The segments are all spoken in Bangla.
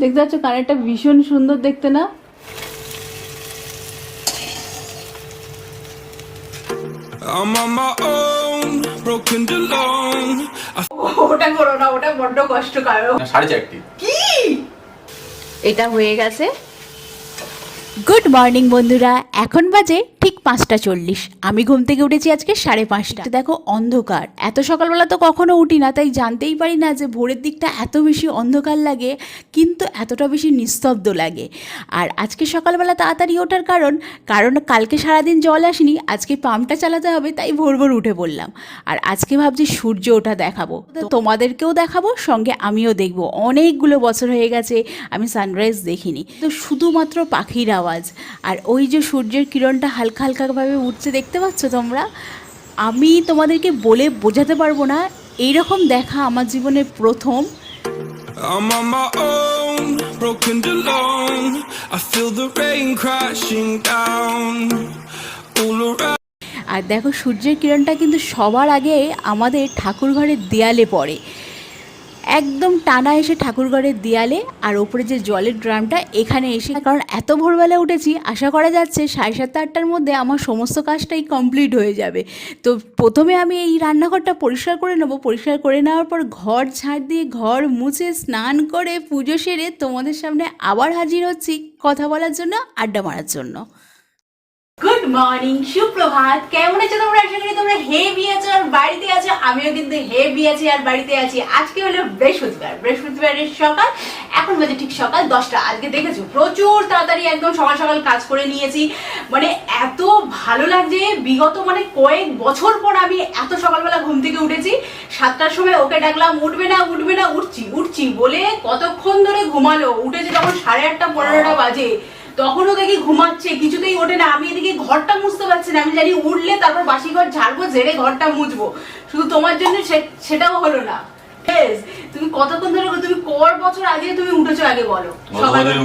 দেখতে পাচ্ছ কানেরটা ভীষণ সুন্দর দেখতে না? I'm on my own, broken alone. I ওটা করো না ওটা বড্ড কষ্ট কারও সাড়ে চারটি। কি? এটা হয়ে গেছে। গুড মর্নিং বন্ধুরা। এখন বাজে ঠিক পাঁচটা চল্লিশ। আমি ঘুম থেকে উঠেছি আজকে সাড়ে পাঁচটা। দেখো অন্ধকার। এত সকালবেলা তো কখনো উঠি না তাই জানতেই পারি না যে ভোরের দিকটা এত বেশি অন্ধকার লাগে কিন্তু এতটা বেশি নিস্তব্ধ লাগে। আর আজকে সকালবেলা তাড়াতাড়ি ওঠার কারণ কারণ কালকে সারাদিন জল আসেনি আজকে পাম্পটা চালাতে হবে তাই ভোর ভোর উঠে পড়লাম। আর আজকে ভাবছি সূর্য ওঠা দেখাবো। তোমাদেরকেও দেখাবো সঙ্গে আমিও দেখব। অনেকগুলো বছর হয়ে গেছে আমি সানরাইজ দেখিনি। তো শুধুমাত্র পাখির আওয়াজ। আর ওই যে সূর্যের কিরণটা হালকা হালকাভাবে উঠছে দেখতে পাচ্ছ তোমরা আমি তোমাদেরকে বলে বোঝাতে পারব না এইরকম দেখা আমার জীবনে প্রথম I'm on my own, broken alone. I feel the rain crashing down all around. আর দেখো সূর্যের কিরণটা কিন্তু সবার আগে আমাদের ঠাকুর ঘরের দেয়ালে পড়ে একদম টানা এসে ঠাকুর ঘরের দেয়ালে আর ওপরে যে জলের ড্রামটা এখানে এসে কারণ এত ভোরবেলা উঠেছি, আশা করা যাচ্ছে সাড়ে সাতটা, আটটার মধ্যে আমার সমস্ত কাজটাই কমপ্লিট হয়ে যাবে। তো প্রথমে আমি এই রান্নাঘরটা পরিষ্কার করে নেব। পরিষ্কার করে নেওয়ার পর ঘর ঝাড় দিয়ে ঘর মুছে স্নান করে পুজো সেরে তোমাদের সামনে আবার হাজির হচ্ছি কথা বলার জন্য, আড্ডা মারার জন্য। গুড মর্নিং, সুপ্রভাত। কেমন আছো তোমরা? আশা করি তোমরা হেভি আছো আর বাড়িতে আছো। আমিও কিন্তু হেভি আছি আর বাড়িতে আছি। আজকে হলো বৃহস্পতিবার। বৃহস্পতিবারের সকাল। এখন বাজে ঠিক সকাল দশটা। আজকে দেখেছ, প্রচুর তাড়াতাড়ি একদম সকাল সকাল কাজ করে নিয়েছি। মানে এত ভালো লাগছে। বিগত মানে কয়েক বছর পর আমি এত সকালবেলা ঘুম থেকে উঠেছি। সাতটার সময় ওকে ডাকলাম, উঠবে না উঠবে না, উঠছি উঠছি। বলে কতক্ষণ ধরে ঘুমালো? উঠেছে তখন সাড়ে আটটা, পনেরোটা বাজে। তখনও দেখি ঘুমাচ্ছে কিছুতেই ওঠে না। আমি এদিকে ঘরটা মুছতে পারছি না। আমি জানি উঠলে তারপর বাসি ঘর ঝাড়বো ঝেড়ে ঘরটা মুছবো। শুধু তোমার জন্য সেটাও হলো না। তুমি কতক্ষণ ধরে তুমি কর বছর আগে তুমি উঠেছো আগে বলো।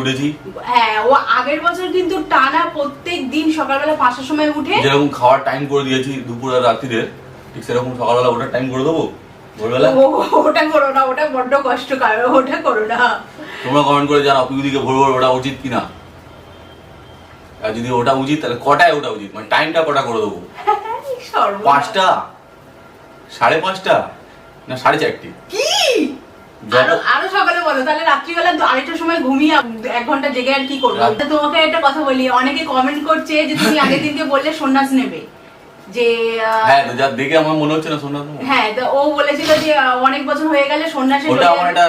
উঠেছি? হ্যাঁ ও আগের বছর কিন্তু টানা প্রত্যেক দিন সকালবেলা পাঁচটার সময় উঠে যেরকম খাওয়ার টাইম করে দিয়েছি দুপুর আর রাত্রিরে ঠিক সেরকম সকালবেলা ওটার টাইম করে দেবো? ভোরবেলা? ওটা করো না ওটা বড্ড কষ্ট কারও ওটা করো না। তোমরা কমেন্ট করে জানাও পিউদিকে ভোর ভোর ওটা উচিত কিনা। আর যদি ওটা উচিত তাহলে কটায় ওটা উচিত? মানে টাইমটা কটা করে দেবো? পাঁচটা? সাড়ে পাঁচটা? না সাড়ে চারটে? কি? আরও সকালে বলো তাহলে রাত্রিবেলা আড়াইটার সময় ঘুমিয়ে এক ঘণ্টা জেগে আর কি করব? তোমাকে একটা কথা বলি অনেকে কমেন্ট করছে যে তুমি আগের দিনকে বললে সন্ন্যাস নেবে। যে হ্যাঁ তো দেখে আমার মনে হচ্ছে না শোনা হ্যাঁ ও বলেছিল যে অনেক বছর হয়ে গেলে সন্ন্যাসে ওটা আমার একটা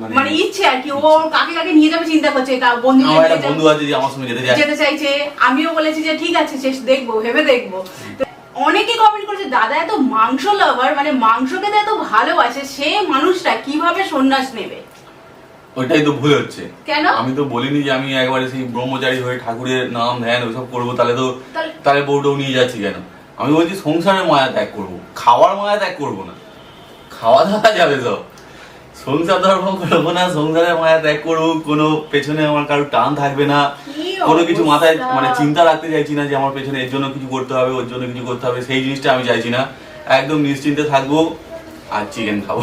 মানে মানে ইচ্ছে আর কি ও কাকে কাকে নিয়ে যাবে চিন্তা করছে কা- বন্ধু বন্ধু আছে যে আমার সঙ্গে যেতে চায়। যেতে চাইছে। আমিও বলেছি যে ঠিক আছে শেষ দেখব ভেবে দেখব। অনেকে কমেন্ট করছে দাদা এত মাংস লাভার মানে মাংসকে তো এত ভালোবাসে সে মানুষটা কীভাবে সন্ন্যাস নেবে? ওইটাই তো ভুল হচ্ছে। কেন? আমি তো বলিনি যে আমি একবারে সেই ব্রহ্মচারী হয়ে ঠাকুরের নাম ধ্যান ওইসব করব তাহলে তো তাহলে- তাহলে বউটাও নিয়ে যাচ্ছি কেন? আমি বলছি সংসারের মায়া ত্যাগ করব। খাওয়ার মায়া ত্যাগ করব না। খাওয়া দাওয়া যাবে সব সংসার ধর্ম করব না সংসারের মায়া ত্যাগ করব। কোনো পেছনে আমার কারও টান থাকবে না। কোনো কিছু মাথায় মানে চিন্তা রাখতে চাইছি না যে আমার পেছনে এর জন্য কিছু করতে হবে ওর জন্য কিছু করতে হবে সেই জিনিসটা আমি চাইছি না। একদম নিশ্চিন্তে থাকব। আর চিকেন খাব।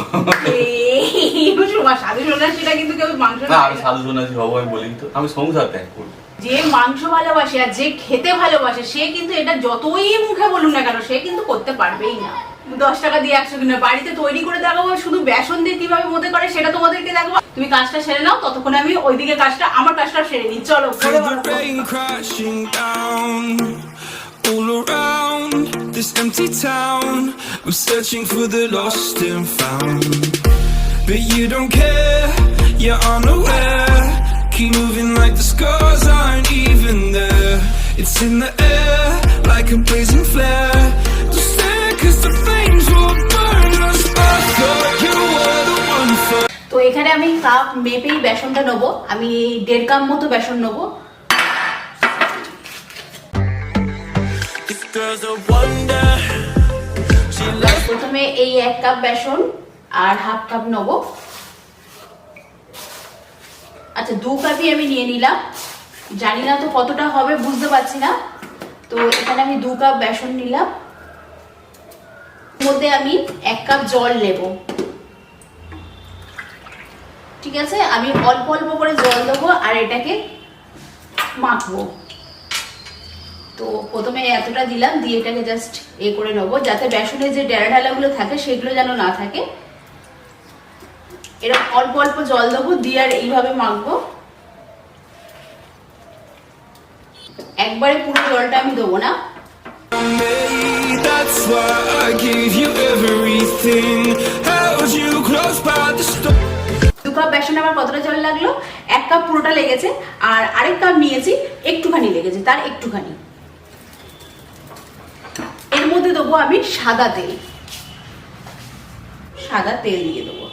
সাধু সন্ন্যাসীরা কিন্তু কেউ মাংস না আমি। সাধু সন্ন্যাসী হব আমি বলি তো। আমি সংসার ত্যাগ করব। যে মাংস ভালোবাসে আর যে খেতে ভালোবাসে সে কিন্তু এটা যতই মুখে বলুন না কেন সে কিন্তু করতে পারবেই না দশ টাকা দিয়ে একশো কিনা বাড়িতে তৈরি করে দেখাবো শুধু বেসন দিয়ে কীভাবে মধ্যে করে সেটা তোমাদেরকে দেখাবো তুমি কাজটা সেরে নাও ততক্ষণে আমি ওইদিকে কাজটা আমার কাজটা সেরে নিই চলো all around this empty town. I'm searching for the lost and found. But you don't care, you're unaware. Keep moving like the scars aren't even there. It's in the air, like a blazing flare. Don't stare, cause the flames will burn us. I thought you were the one for. তো এখানে আমি কাপ মেপেই বেসনটা নেব আমি দেড় কাপ মতো বেসন নেব. প্রথমে এই এক কাপ বেসন আর হাফ কাপ নেব আচ্ছা দু কাপই আমি নিয়ে নিলাম। জানি না তো কতটা হবে, বুঝতে পারছি না। তো এখানে আমি দু কাপ বেসন নিলাম। মধ্যে আমি এক কাপ জল নেব। ঠিক আছে? আমি অল্প অল্প করে জল দেবো আর এটাকে মাখবো। তো প্রথমে এতটা দিলাম, দিয়ে এটাকে জাস্ট এ করে নেব, যাতে বেসনের যে ডেরা ঢালাগুলো থাকে, সেগুলো যেন না থাকে। এরকম অল্প অল্প জল দেবো দিয়ে আর এইভাবে মাখবো। একবারে পুরো জলটা আমি দেবো না. দু কাপ বেসনে আমার কতটা জল লাগল? এক কাপ পুরোটা লেগেছে আর আরেক কাপ নিয়েছি একটুখানি লেগেছে তার একটুখানি। এর মধ্যে দেবো আমি সাদা তেল। সাদা তেল দিয়ে দেবো।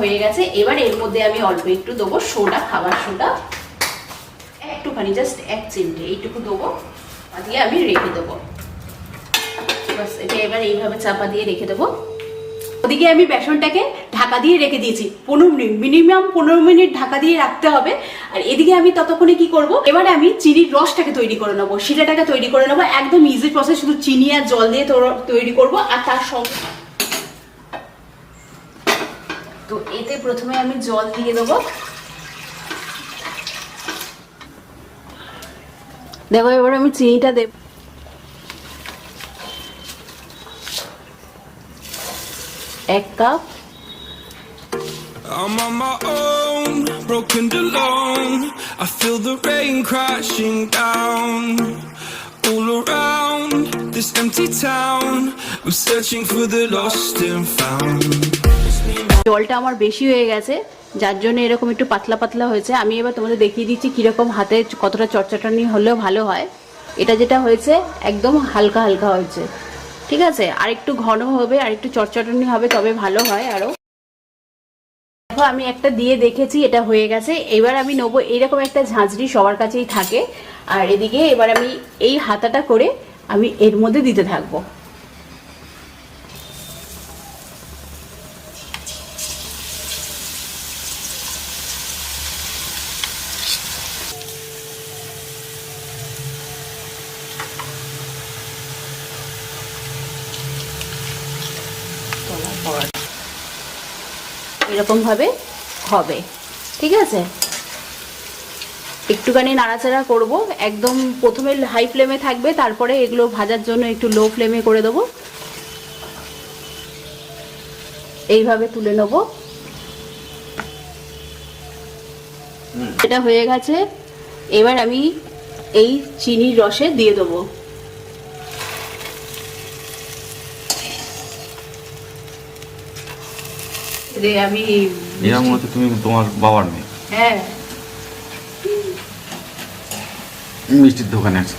হয়ে গেছে। এবার এর মধ্যে আমি অল্প একটু দেবো সোডা, খাবার সোডা। একটুখানি জাস্ট এক চিমটে এইটুকু দেবো। দিয়ে আমি রেখে দেবো। বাস এটা এবার এইভাবে চাপা দিয়ে রেখে দেবো। ওদিকে আমি বেসনটাকে ঢাকা দিয়ে রেখে দিয়েছি। পনেরো মিনিট, মিনিমাম পনেরো মিনিট ঢাকা দিয়ে রাখতে হবে। আর এদিকে আমি ততক্ষণে কি করব? এবারে আমি চিনির রসটাকে তৈরি করে নেব। শিরাটাকে তৈরি করে নেব। একদম ইজি প্রসেস শুধু চিনি আর জল দিয়ে তৈরি করব। আর তার সঙ্গে তো এতে প্রথমে আমি জল দিয়ে দেবো দেখো এবার আমি চিনিটা দেব এক cup I'm on my own, broken alone. I feel the rain crashing down. All around this empty town, I'm searching for the lost and found. জলটা আমার বেশি হয়ে গেছে, যার জন্য এরকম একটু পাতলা পাতলা হয়েছে। আমি এবার তোমাদের দেখিয়ে দিচ্ছি কীরকম হাতে কতটা চটচটানি হলেও ভালো হয়। এটা যেটা হয়েছে, একদম হালকা হালকা হয়েছে। ঠিক আছে? আর একটু ঘন হবে, আর একটু চটচটানি হবে, তবে ভালো হয় আরও। দেখো, আমি একটা দিয়ে দেখেছি, এটা হয়ে গেছে। এবার আমি নেব, এইরকম একটা ঝাঁঝরি সবার কাছেই থাকে। আর এদিকে এবার আমি এই হাতাটা করে আমি এর মধ্যে দিতে থাকব। এরকম ভাবে হবে। ঠিক আছে? একটুখানি নাড়াচাড়া করব। একদম প্রথমে হাই ফ্লেমে থাকবে তারপরে এগুলো ভাজার জন্য একটু লো ফ্লেমে করে দেবো। এইভাবে তুলে নেব। এটা হয়ে গেছে। এবার আমি এই চিনির রসে দিয়ে দেবো। যে আমি এরা মনে তুমি তোমার বাবার মেয়ে। হ্যাঁ। মিষ্টির দোকানে আছে।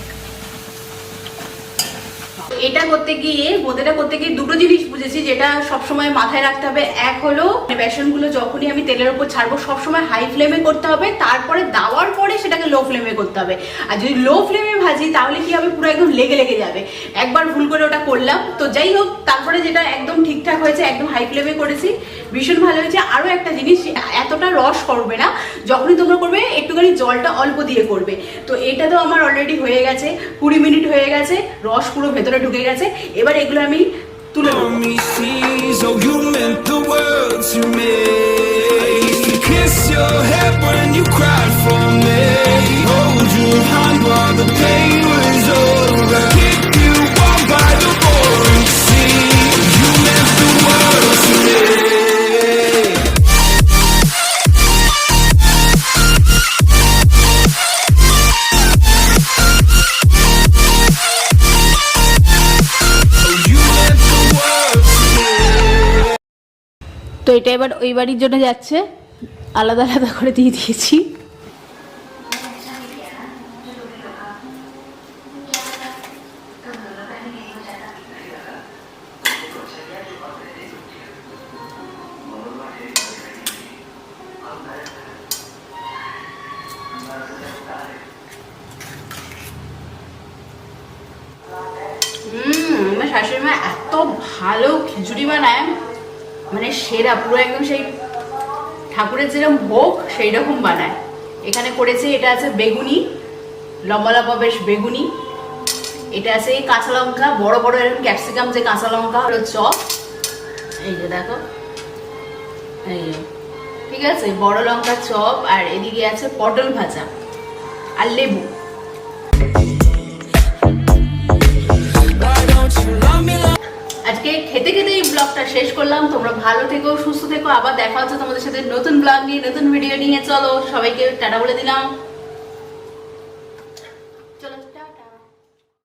এটা করতে গিয়ে বোঁদেটা করতে গিয়ে দুটো জিনিস বুঝেছি যেটা সবসময় মাথায় রাখতে হবে। এক হলো বেসনগুলো যখনই আমি তেলের উপর ছাড়বো সবসময় হাই ফ্লেমে করতে হবে। তারপরে দেওয়ার পরে সেটাকে লো ফ্লেমে করতে হবে। আর যদি লো ফ্লেমে ভাজি তাহলে কি হবে? পুরো একদম লেগে লেগে যাবে। একবার ভুল করে ওটা করলাম। তো যাই হোক তারপরে যেটা একদম ঠিকঠাক হয়েছে একদম হাই ফ্লেমে করেছি। ভীষণ ভালো হয়েছে। আরও একটা জিনিস, এতটা রস করবে না, যখনই তোমরা করবে, একটুখানি জলটা অল্প দিয়ে করবে। তো এটা তো আমার অলরেডি হয়ে গেছে, কুড়ি মিনিট হয়ে গেছে, রস পুরো ভেতরে ঢুকে গেছে। এবার এগুলো আমি তুলে নেব। এটা এবার ওই বাড়ির জন্য যাচ্ছে। আলাদা আলাদা করে দিয়ে দিয়েছি। শাশুড়ি মা এত ভালো খিচুড়ি বানায়। মানে সেরা, পুরো একদম সেই ঠাকুরের যেরকম ভোগ সেই রকম বানায়। এখানে করেছে, এটা আছে বেগুনি, লম্বা লম্বা বেশ বেগুনি। এটা আছে এই কাঁচা লঙ্কা, বড় বড় এরকম ক্যাপসিকাম যে কাঁচা লঙ্কা, হলো চপ। এই যে দেখো, এই ঠিক আছে, বড় লঙ্কা, চপ, আর এদিকে আছে পটল ভাজা আর লেবু। আজকে খেতে খেতে এই ব্লগটা শেষ করলাম। তোমরা ভালো থেকো, সুস্থ থেকো। আবার দেখা হচ্ছে তোমাদের সাথে নতুন ব্লগ নিয়ে, নতুন ভিডিও নিয়ে। চলো, সবাইকে টাটা বলে দিলাম।